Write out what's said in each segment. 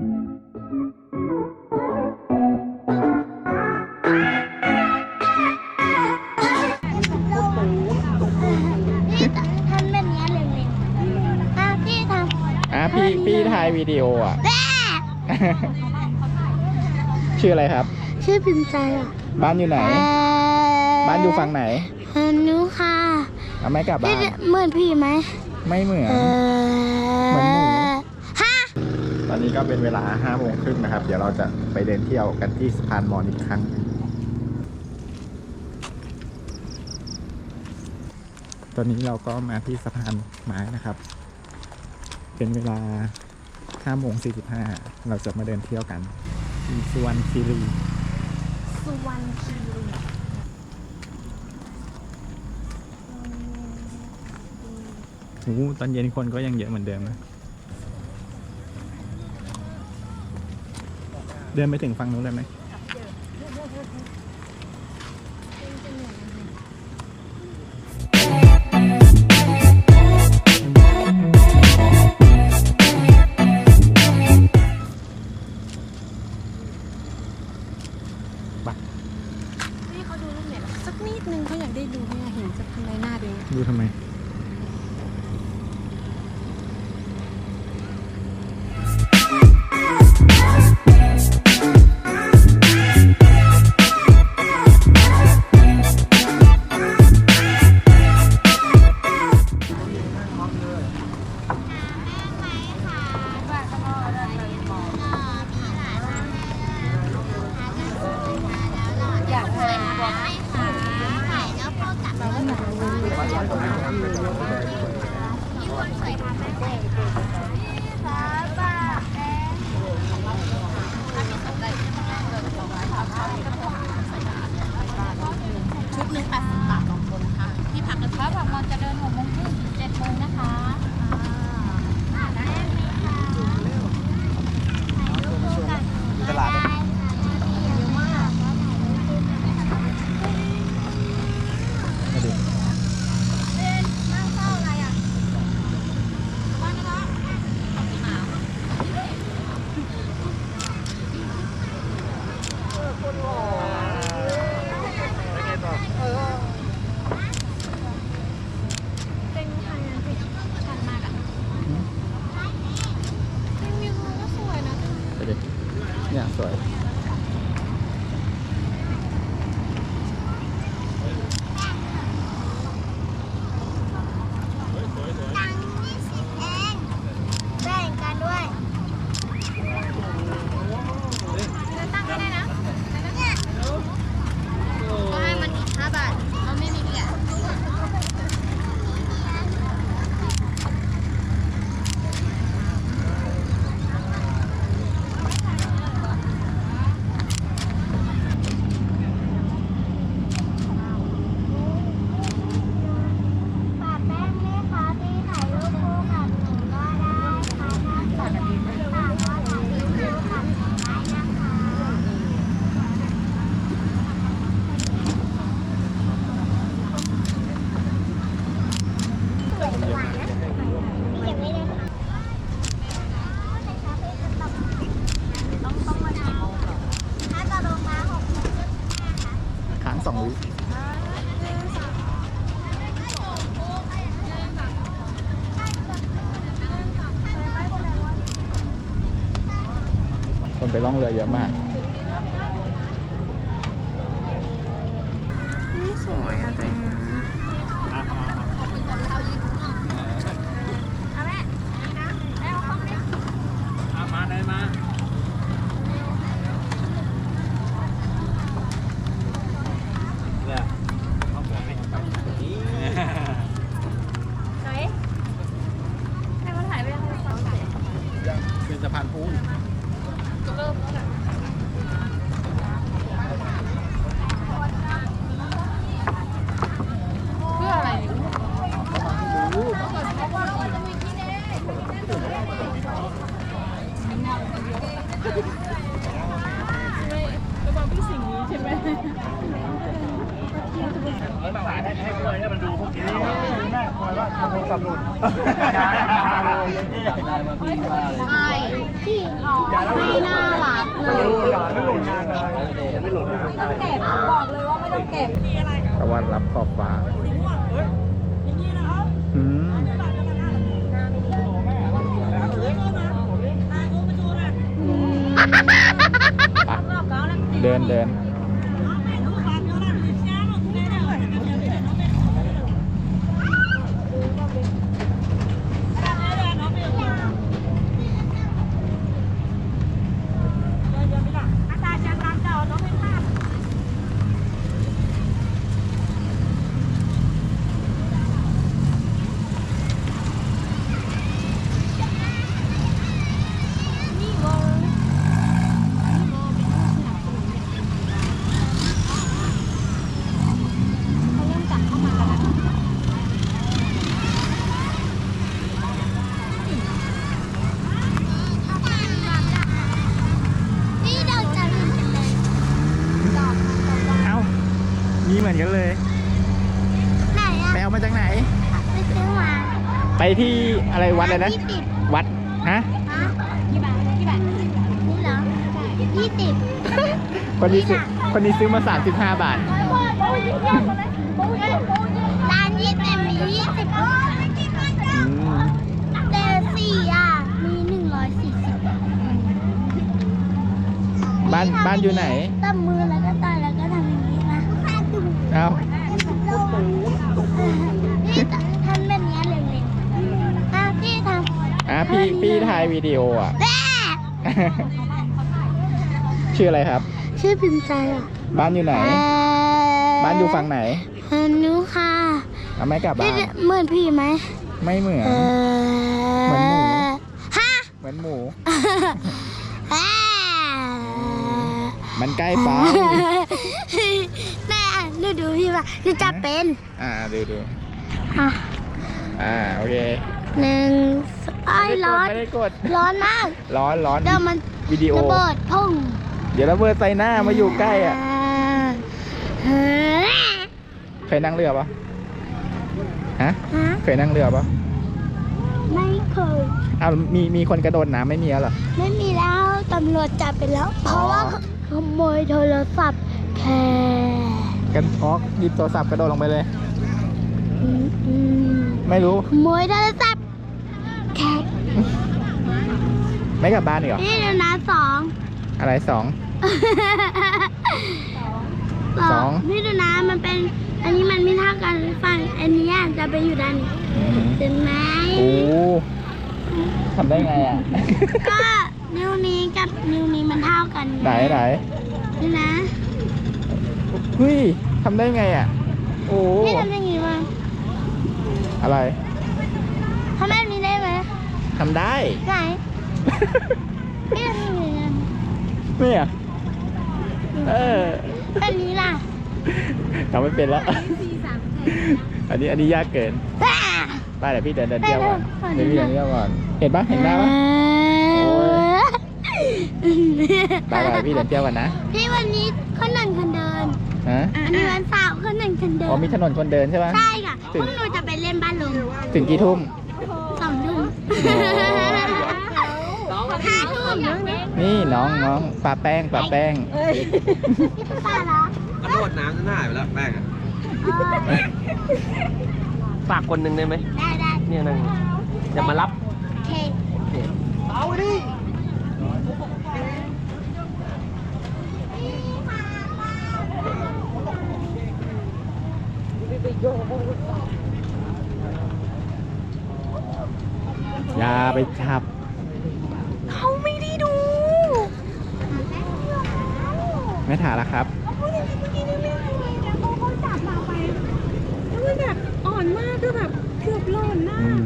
พี่ทำแบบนี้เร็วๆอะพี่ทำอะพี่พี่ถ่ายวิดีโออะชื่ออะไรครับ ชื่อพิมพ์ใจอะบ้านอยู่ไหน บ้านอยู่ฝั่งไหนเออหนูค่ะเอาไม่กลับพี่บ้านเหมือนพี่ไหมไม่เหมือนเออเหมือนหมูฮะ ตอนนี้ก็เป็นเวลาห้าโมงครึ่งนะครับ เดี๋ยวเราจะไปเดินเที่ยวกันที่สะพานมอญอีกครั้งหนึ่งตอนนี้เราก็มาที่สะพานไม้นะครับ เป็นเวลาห้าโมงสี่สิบห้าเราจะมาเดินเที่ยวกันที่สุวรรณคีรีสุวรรณคีรีโอ้โหตอนเย็นคนก็ยังเยอะเหมือนเดิมนะ เดินไปถึงฝั่งนู้นเลยไหม ไปล่องเรือเยอะมาก นี่สวยอะตัวเอง เอาแม่นี่นะแม่เอาเข้ามาดิ มาเลยมา ไหนให้มันถ่ายไปยังไงสองสาม เป็นสะพานปูน เพื่ออะไร เใช่ที่เขาไม่น่ารักเลย ตะวันรับขอบฟ้าอืมไปเดินเดิน เขาเริ่มกลับเข้ามาแล้วนะนี่เราจะเล่นกันเลยดอก เอ้า มีเหมือนกันเลย ไหนอะ ไป เอามาจากไหน ไปซื้อมาไปที่อะไรวัดเลยนะ ยี่สิบวัดฮะฮะกี่บาทกี่บาทนี่เหรอยี่สิบคนนี้ซื้อคนนี้ซื้อมา 35 บาท ร้านยี่สิบมียี่สิบอืมแต่สี่อะ มีหนึ่งร้อยสี่สิบบ้านบ้านอยู่ไหนตั้มมือแล้วก็ตายแล้วก็ทำอย่างนี้นะเอ้า พี่ทำแบบนี้เร็วๆอะพี่ทำ อะ พี่พี่ถ่ายวิดีโออะแม่ชื่ออะไรครับ ชื่อพิมพ์ใจอะบ้านอยู่ไหน บ้านอยู่ฝั่งไหนเออหนูค่ะเอาไม่กลับบ้าพี่นเหมือนพี่ไหมไม่เหมือนเออเหมือนหมูฮะเหมือนหมูแม่มันใกล้ไปแม่หนูดูพี่ว่าหนูจะเป็น อ่าดูดูอะอ่าโอเคหนึ่งไอ้ยร้อน ไม่ได้กด ร้อนมากร้อนร้อนเดี๋ยวมันวิดีโอ ระเบิดพุ่งเดี๋ยวระเบิดใส่หน้ามาอยู่ใกล้อะเฮ้ยเคยนั่งเรือปะฮะฮะเคยนั่งเรือปะไม่เคย อ้าวมีมีคนกระโดดน้ำไม่มีแล้วเหรอ ไม่มีแล้วตำรวจจับไปแล้ว เพราะว่าขโมยโทรศัพท์แค่กันออกหยิบโทรศัพท์กระโดดลงไปเลย อืมอืมไม่รู้ขโมยโทรศัพท์แค่ ไม่กลับบ้านอีกเหรอ นี่เดี๋ยวนะสองอะไรสองสองนี่ดูนะมันเป็น อันนี้มันไม่เท่ากันฝั่งอันนี้จะไปอยู่ด้านนี้อืมเห็นไหมโอ้ทำได้ไงอะ ก็นิ้วนี้กับนิ้วนี้มันเท่ากันไหนไหนนี่นะเฮ้ยทำได้ไงอะ โอ้พี่ทำอย่างนี้มาอะไรทำแบบนี้ได้ไหมทำได้ไหน พี่ทำอย่างนี้นะไม่อะเออแบบนี้ล่ะทำไม่เป็นแล้วอันนี้อันนี้ยากเกินว้าไปเดี๋ยวพี่เดินเดินเที่ยวก่อนไปเดี๋ยวเดิพี่นเดินเที่ยวก่อนเห็นปะเห็นหน้าปะโอ้ยไปไปพี่เดินเที่ยวกันนะพี่วันนี้คนหนึ่งคนเดิน ฮะอันนี้วันเสาร์คนหนึ่งคนเดิอ๋อนมีถนนคนเดินใช่ปะ ใช่ค่ะพถึงวกหนูจะไปเล่นบ้านลมถึงกี่ทุ่มสองทุ่มห้าทุ่ม นี่น้องน้องปลาแป้งปลาแป้งป้าเหรอกระโดดน้ำจนหายไปแล้วแป้งอะเออฝากคนหนึ่งได้ไหมได้ได้เนี่ยนั่งจะมารับโอเคอย่าไปจับ เขาไม่ได้ดู ไม่ถ่ายแล้วครับ เขาอย่างนี้เมื่อกี้นี่ไม่อะไรเลยนะเขาเขาจับเราไปแล้วมันแบบอ่อนมากก็แบบเกือบหล่นนะ อืม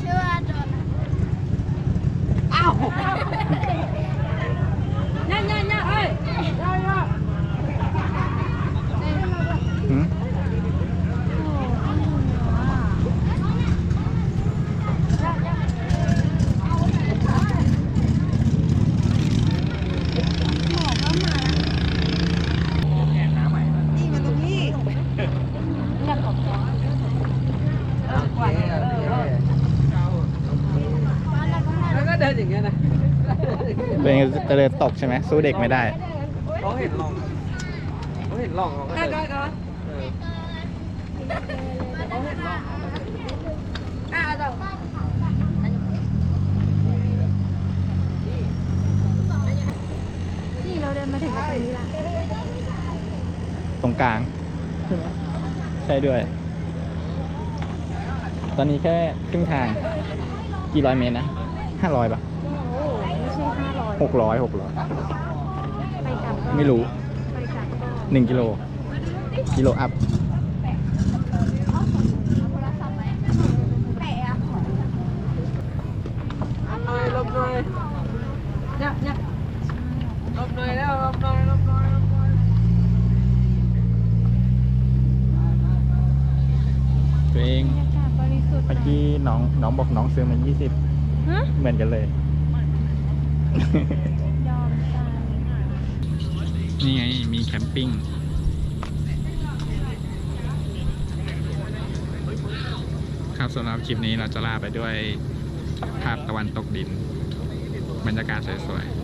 เชื่อโดน ย่าย่าย่าเอ้ยย่าย่า หืม เดินอย่างเงี้ยนะ ตัวเอง จะเดินตกใช่ไหมสู้เด็กไม่ได้เขาเห็นลองเขาเห็นลองเขาก็ได้เดินได้ได้เอออะเอาต่อนี่เราเดินมาถึงตรงนี้ละตรงกลาง ใช่ด้วย ตอนนี้แค่ครึ่งทาง กี่ร้อยเมตรนะห้าร้อยปะ ห้าร้อยหกร้อยหกร้อยไปกลับก็ไม่รู้ไปกลับก็หนึ่งกิโลกิโลอัพหน่อยลบหน่อยเนี่ยเนี่ยลบหน่อยแล้วลบหน่อยลบหน่อยลบหน่อยตัวเองบรรยากาศบริสุทธิ์เมื่อกี้น้องน้องบอกน้องซื้อมา20 ฮะเหมือนกันเลยยอมตาย นี่ไง มีแคมปิ้งครับสำหรับคลิปนี้เราจะลาไปด้วยภาพตะวันตกดิน บรรยากาศสวยๆ